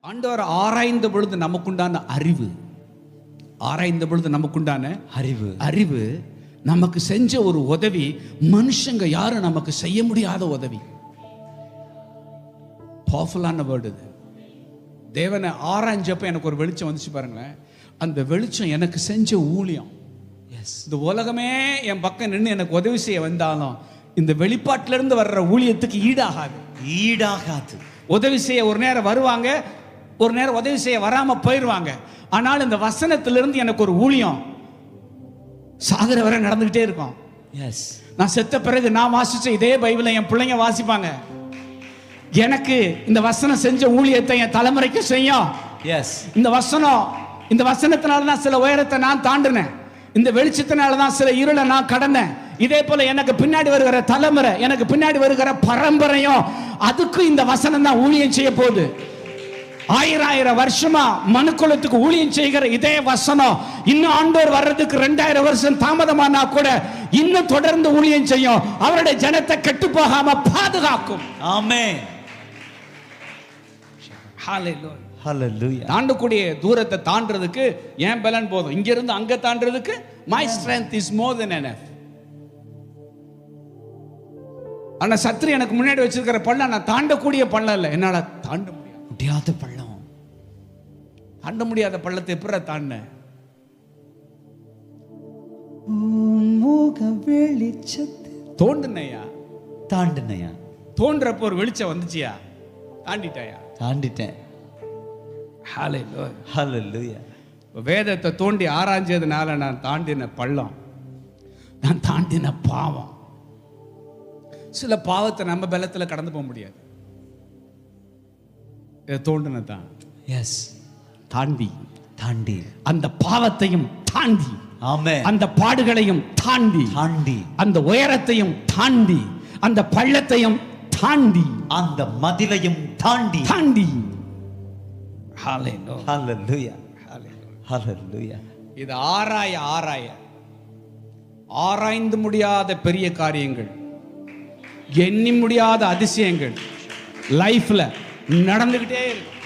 ஆண்டவர் ஆராய்ந்த பொழுது நமக்குண்டான அறிவு. ஆராய்ந்த பொழுது நமக்குண்டான அறிவு. அறிவு. நமக்கு செஞ்ச ஒரு உதவி மனுஷங்க யாரும் நமக்கு செய்ய முடியாத உதவி. பவர்ஃபுல்லான வேர்டு இது. தேவனை ஆராய்ஞ்சப்ப எனக்கு ஒரு வெளிச்சம் வந்துச்சு பாருங்களேன். அந்த வெளிச்சம் எனக்கு செஞ்ச ஊழியம். எஸ் இந்த உலகமே என் பக்கம் நின்று எனக்கு உதவி செய்ய வந்தாலும் இந்த வெளிப்பாட்டிலிருந்து வர்ற ஊழியத்துக்கு ஈடாகாது. ஈடாகாது. உதவி செய்ய ஒரு நேரம் வருவாங்க ஒரு நேரம் உதவி செய்ய வராம போயிடுவாங்க ஆனால் இந்த வசனத்திலிருந்து எனக்கு ஒரு ஊழியம். சாகர வரை நடந்துகிட்டே இருக்கும். எஸ் நான் செத்த பிறகு நான் வாசிச்ச இதே பைபிளை என் பிள்ளைங்க வாசிப்பாங்க. எனக்கு இந்த வசனம் செஞ்ச ஊழியத்தை என் தலைமுறைக்கு செய்யும் எஸ் இந்த வசனம் இந்த வசனத்தினால தான் சில உயரத்தை நான் தாண்டினேன். இந்த வெளிச்சத்தினால தான் சில இருளை நான் கடந்தேன். இதே போல எனக்கு பின்னாடி வருகிற தலைமுறை எனக்கு பின்னாடி வருகிற பரம்பரையும் அதுக்கும் இந்த வசனம் தான் ஊழியம் செய்ய போகுது. ஆயிரம் ஆயிரம் வருஷமா மனுக்குலத்துக்கு ஊழியம் செய்கிற இதே வசனம். இன்னும் ஆண்டோர் வர்றதுக்கு ரெண்டாயிரம் வருஷம் தாமதமானா கூட இன்னும் தொடர்ந்து ஊழியம் செய்யும். அவருடைய ஜனத்தை கெட்டு போகாம பாதுகாக்கும். ஹalleluya. தாண்டக்கூடிய தூரத்தை தாண்டறதுக்கு ஏன் பலன் போதும். இங்க இருந்து அங்க தாண்டறதுக்கு my strength is more than enough ஆனா சத்ரு எனக்கு முன்னாடி வச்சிருக்கிற பள்ளம் நான் தாண்டக்கூடிய பள்ளம் இல்லை. என்னால தாண்ட முடியாது பள்ளம். தாண்ட முடியாத பள்ளத்தை எப்படி தாண்ட? வெளிச்சத்தை. தோண்டுனையா? தாண்டினையா? தோன்றப்போ ஒரு வெளிச்சம் வந்துச்சியா? தாண்டிட்டாயா? தாண்டிட்டேன். வேதத்தை தோண்டி ஆராய்ஞ்சதுனால நான் தாண்டின பள்ளம். நான் தாண்டின பாவம். சில பாவத்தை நம்ம பலத்தில் கடந்து போக முடியாது. இதை தோண்டின தான். எஸ் தாண்டி. தாண்டி. அந்த பாவத்தையும் தாண்டி. ஆமென். அந்த பாடுகளையும் தாண்டி. தாண்டி. அந்த உயரத்தையும் தாண்டி. அந்த பள்ளத்தையும் தாண்டி. அந்த மதிலையும் தாண்டி. தாண்டி. இது ஆராய ஆராய. ஆராய்ந்து முடியாத பெரிய காரியங்கள். எண்ணி முடியாத அதிசயங்கள். லைஃப்ல நடந்துகிட்டே இருக்கும்